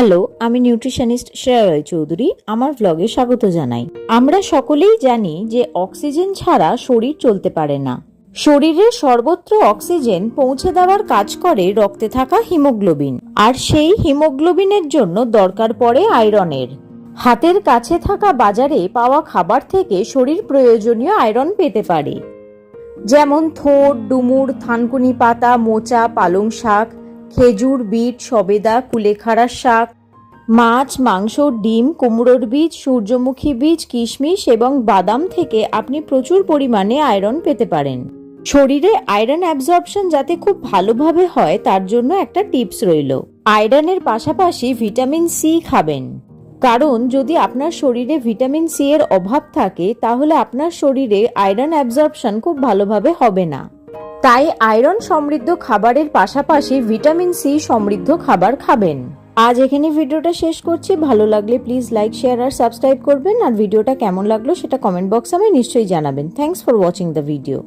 Hello, আমি nutritionist Shreya রয় চৌধুরী, আমার ব্লগে স্বাগত জানাই। আমরা সকলেই জানি যে অক্সিজেন ছাড়া শরীর চলতে পারে না। শরীরের সর্বত্র অক্সিজেন পৌঁছে দেওয়ার কাজ করে রক্তে থাকা হিমোগ্লোবিন, আর সেই হিমোগ্লোবিনের জন্য দরকার পড়ে আয়রনের। হাতের কাছে থাকা বাজারে পাওয়া খাবার থেকে শরীর প্রয়োজনীয় আয়রন পেতে পারে। যেমন থোড়, ডুমুর, থানকুনি পাতা, মোচা, পালং শাক খেজুর, বিট, সবেদা কুলেখাড়ার শাক, মাছ, মাংস, ডিম, কুমড়োর বীজ, সূর্যমুখী বীজ, কিশমিশ এবং বাদাম থেকে আপনি প্রচুর পরিমাণে আয়রন পেতে পারেন। শরীরে আয়রন অ্যাবজর্পশন যাতে খুব ভালোভাবে হয়, তার জন্য একটা টিপস রইল। আয়রনের পাশাপাশি ভিটামিন সি খাবেন। কারণ, যদি আপনার শরীরে ভিটামিন সি এর অভাব থাকে, তাহলে আপনার শরীরে আয়রন অ্যাবজর্পশন খুব ভালোভাবে হবে না। তাই আয়রন সমৃদ্ধ খাবারের পাশাপাশি ভিটামিন সি সমৃদ্ধ খাবার খাবেন। আজ এখানে ভিডিওটা শেষ করছি। ভালো লাগলে প্লিজ লাইক, শেয়ার আর সাবস্ক্রাইব করবেন। আর ভিডিওটা কেমন লাগল সেটা কমেন্ট বক্সে আমি নিশ্চয়ই জানাবেন। Thanks for watching the video.